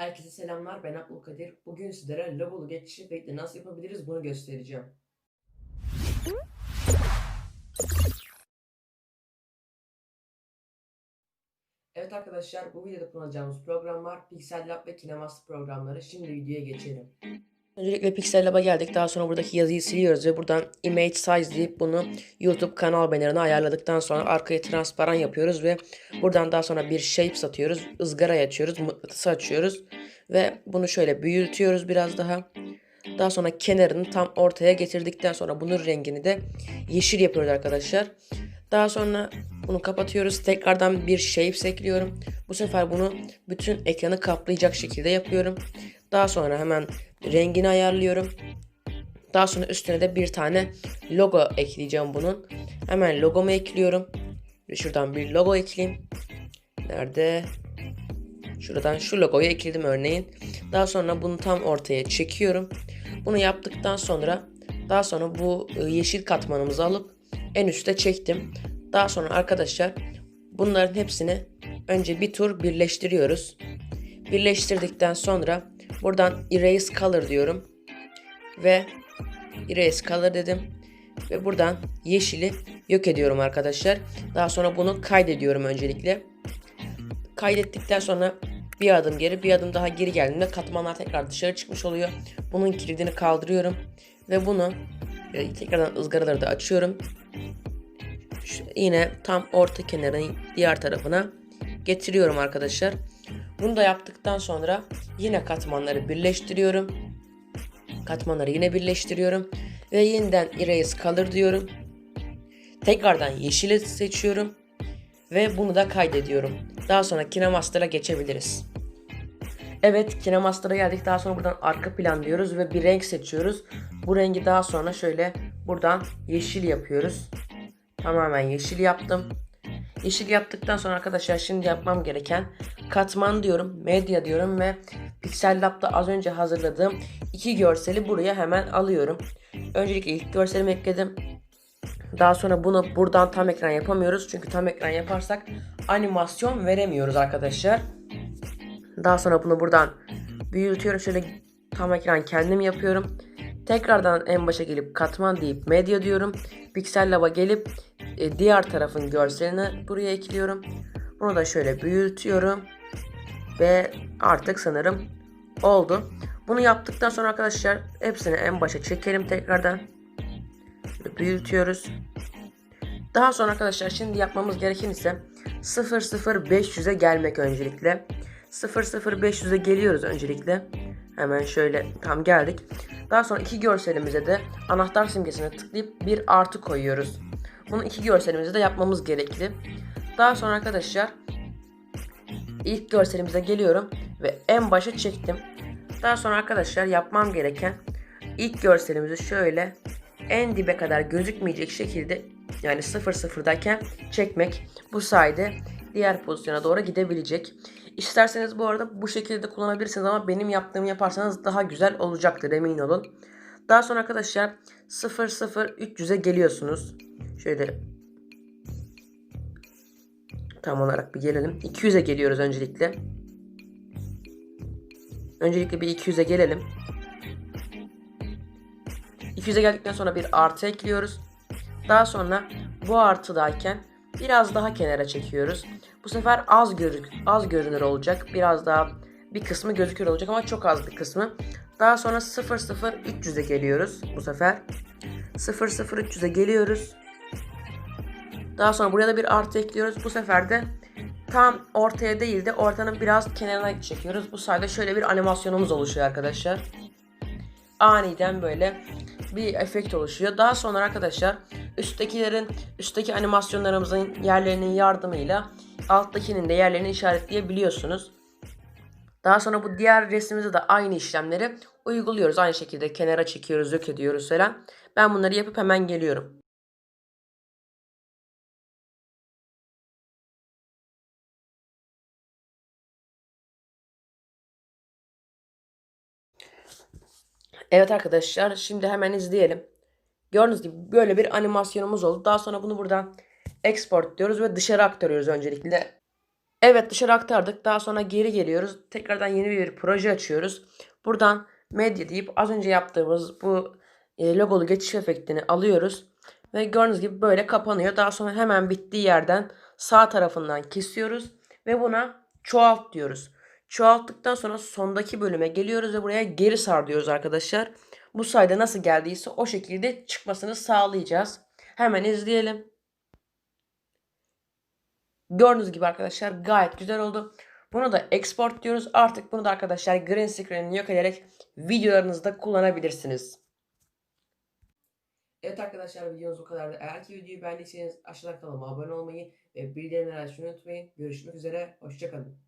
Herkese selamlar ben Abdülkadir. Bugün sizlere lobolu geçiş efekti nasıl yapabiliriz bunu göstereceğim. Evet arkadaşlar bu videoda kullanacağımız programlar Pixel Lab ve KineMaster programları. Şimdi videoya geçelim. Öncelikle Pixel Lab'a geldik. Daha sonra buradaki yazıyı siliyoruz ve buradan Image Size deyip bunu YouTube kanal bannerine ayarladıktan sonra arkayı transparan yapıyoruz ve buradan daha sonra bir shape satıyoruz. ızgarayı açıyoruz, mıknatısı açıyoruz ve bunu şöyle büyütüyoruz biraz daha. Daha sonra kenarını tam ortaya getirdikten sonra bunun rengini de yeşil yapıyoruz arkadaşlar. Daha sonra bunu kapatıyoruz. Tekrardan bir shapes ekliyorum. Bu sefer bunu bütün ekranı kaplayacak şekilde yapıyorum. Daha sonra hemen rengini ayarlıyorum. Daha sonra üstüne de bir tane logo ekleyeceğim bunun. Hemen logomu ekliyorum. Ve şuradan bir logo ekleyeyim. Nerede? Şuradan şu logoyu ekledim örneğin. Daha sonra bunu tam ortaya çekiyorum. Bunu yaptıktan sonra daha sonra bu e, yeşil katmanımızı alıp en üste çektim. Daha sonra arkadaşlar bunların hepsini önce bir tur birleştiriyoruz. Birleştirdikten sonra buradan erase color diyorum. Ve erase color dedim. Ve buradan yeşili yok ediyorum arkadaşlar. Daha sonra bunu kaydediyorum öncelikle. Kaydettikten sonra bir adım geri bir adım daha geri geldiğimde katmanlar tekrar dışarı çıkmış oluyor. Bunun kilidini kaldırıyorum. Ve bunu e, tekrardan ızgaraları da açıyorum. Şu, yine tam orta kenarın diğer tarafına getiriyorum arkadaşlar. Bunu da yaptıktan sonra yine katmanları birleştiriyorum. Katmanları yine birleştiriyorum. Ve yeniden erase color diyorum. Tekrardan yeşili seçiyorum. Ve bunu da kaydediyorum. Daha sonra KineMaster'a geçebiliriz. Evet KineMaster'a geldik. Daha sonra buradan arka plan diyoruz ve bir renk seçiyoruz. Bu rengi daha sonra şöyle buradan yeşil yapıyoruz. Tamamen yeşil yaptım. Yeşil yaptıktan sonra arkadaşlar şimdi yapmam gereken katman diyorum, medya diyorum ve Pixel Lab'da az önce hazırladığım iki görseli buraya hemen alıyorum. Öncelikle ilk görselimi ekledim. Daha sonra bunu buradan tam ekran yapamıyoruz. Çünkü tam ekran yaparsak animasyon veremiyoruz arkadaşlar. Daha sonra bunu buradan büyütüyorum. Şöyle tam ekran kendim yapıyorum. Tekrardan en başa gelip katman deyip medya diyorum. Pixel Lab'a gelip e, diğer tarafın görselini buraya ekliyorum. Bunu da şöyle büyütüyorum. Ve artık sanırım oldu. Bunu yaptıktan sonra arkadaşlar hepsini en başa çekelim tekrardan. Şöyle büyütüyoruz. Daha sonra arkadaşlar şimdi yapmamız gereken ise 00500'e gelmek öncelikle. 00500'e geliyoruz öncelikle. Hemen şöyle tam geldik. Daha sonra iki görselimize de anahtar simgesine tıklayıp bir artı koyuyoruz. Bunu iki görselimize de yapmamız gerekli. Daha sonra arkadaşlar ilk görselimize geliyorum ve en başa çektim. Daha sonra arkadaşlar yapmam gereken ilk görselimizi şöyle en dibe kadar gözükmeyecek şekilde yani 0 sıfırdayken çekmek. Bu sayede diğer pozisyona doğru gidebilecek. İsterseniz bu arada bu şekilde kullanabilirsiniz ama benim yaptığımı yaparsanız daha güzel olacaktır emin olun. Daha sonra arkadaşlar 0 0 300'e geliyorsunuz. Şöyle tam olarak bir gelelim. 200'e geliyoruz öncelikle. Öncelikle bir 200'e gelelim. 200'e geldikten sonra bir artı ekliyoruz. Daha sonra bu artıdayken biraz daha kenara çekiyoruz. Bu sefer az görük az görünür olacak. Biraz daha bir kısmı gözükür olacak ama çok az bir kısmı. Daha sonra 0 0 300'e geliyoruz bu sefer. 0 0 300'e geliyoruz. Daha sonra buraya da bir artı ekliyoruz. Bu sefer de tam ortaya değil de ortanın biraz kenarına çekiyoruz. Bu sayede şöyle bir animasyonumuz oluşuyor arkadaşlar. Aniden böyle bir efekt oluşuyor. Daha sonra arkadaşlar üsttekilerin üstteki animasyonlarımızın yerlerinin yardımıyla alttakinin de yerlerini işaretleyebiliyorsunuz. Daha sonra bu diğer resmimize de aynı işlemleri uyguluyoruz. Aynı şekilde kenara çekiyoruz, yok ediyoruz falan. Ben bunları yapıp hemen geliyorum. Evet arkadaşlar şimdi hemen izleyelim. Gördüğünüz gibi böyle bir animasyonumuz oldu. Daha sonra bunu buradan export diyoruz ve dışarı aktarıyoruz öncelikle. Evet dışarı aktardık. Daha sonra geri geliyoruz. Tekrardan yeni bir proje açıyoruz. Buradan medya deyip az önce yaptığımız bu e, logolu geçiş efektini alıyoruz. Ve gördüğünüz gibi böyle kapanıyor. Daha sonra hemen bittiği yerden sağ tarafından kesiyoruz. Ve buna çoğalt diyoruz. Çoğalttıktan sonra sondaki bölüme geliyoruz ve buraya geri sar diyoruz arkadaşlar. Bu sayede nasıl geldiyse o şekilde çıkmasını sağlayacağız. Hemen izleyelim. Gördüğünüz gibi arkadaşlar gayet güzel oldu. Bunu da export diyoruz. Artık bunu da arkadaşlar green screen'ini yok ederek videolarınızda kullanabilirsiniz. Evet arkadaşlar videomuz bu kadardı. Eğer ki videoyu beğendiyseniz aşağıdan kanalıma abone olmayı ve bildirimleri açmayı unutmayın. Görüşmek üzere. Hoşçakalın.